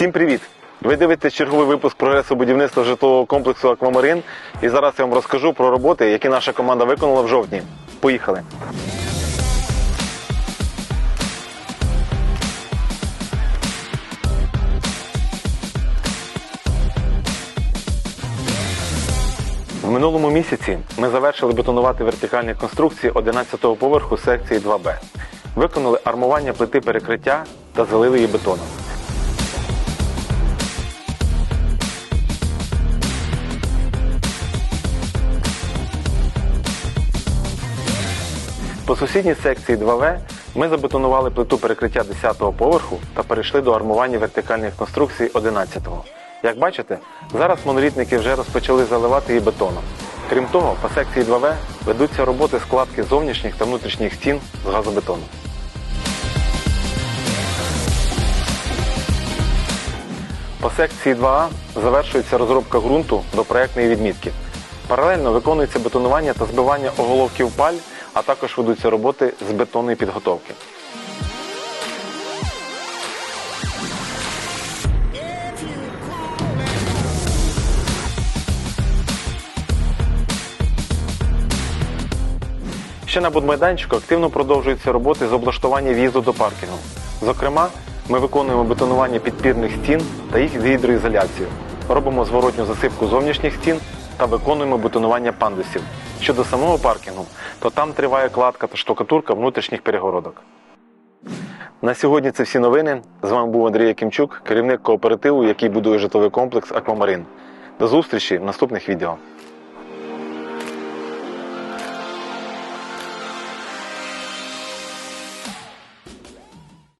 Всім привіт! Ви дивитесь черговий випуск прогресу будівництва житлового комплексу Аквамарин. І зараз я вам розкажу про роботи, які наша команда виконала в жовтні. Поїхали! В минулому місяці ми завершили бетонувати вертикальні конструкції 11-го поверху секції 2Б. Виконали армування плити перекриття та залили її бетоном. По сусідній секції 2В ми забетонували плиту перекриття 10-го поверху та перейшли до армування вертикальних конструкцій 11-го. Як бачите, зараз монолітники вже розпочали заливати її бетоном. Крім того, по секції 2В ведуться роботи складки зовнішніх та внутрішніх стін з газобетону. По секції 2А завершується розробка ґрунту до проектної відмітки. Паралельно виконується бетонування та збивання оголовків паль, а також ведуться роботи з бетонної підготовки. Ще на будмайданчику активно продовжуються роботи з облаштування в'їзду до паркінгу. Зокрема, ми виконуємо бетонування підпірних стін та їх гідроізоляцію. Робимо зворотню засипку зовнішніх стін та виконуємо бетонування пандусів. Щодо самого паркінгу, то там триває кладка та штукатурка внутрішніх перегородок. На сьогодні це всі новини. З вами був Андрій Якимчук, керівник кооперативу, який будує житловий комплекс Аквамарин. До зустрічі в наступних відео.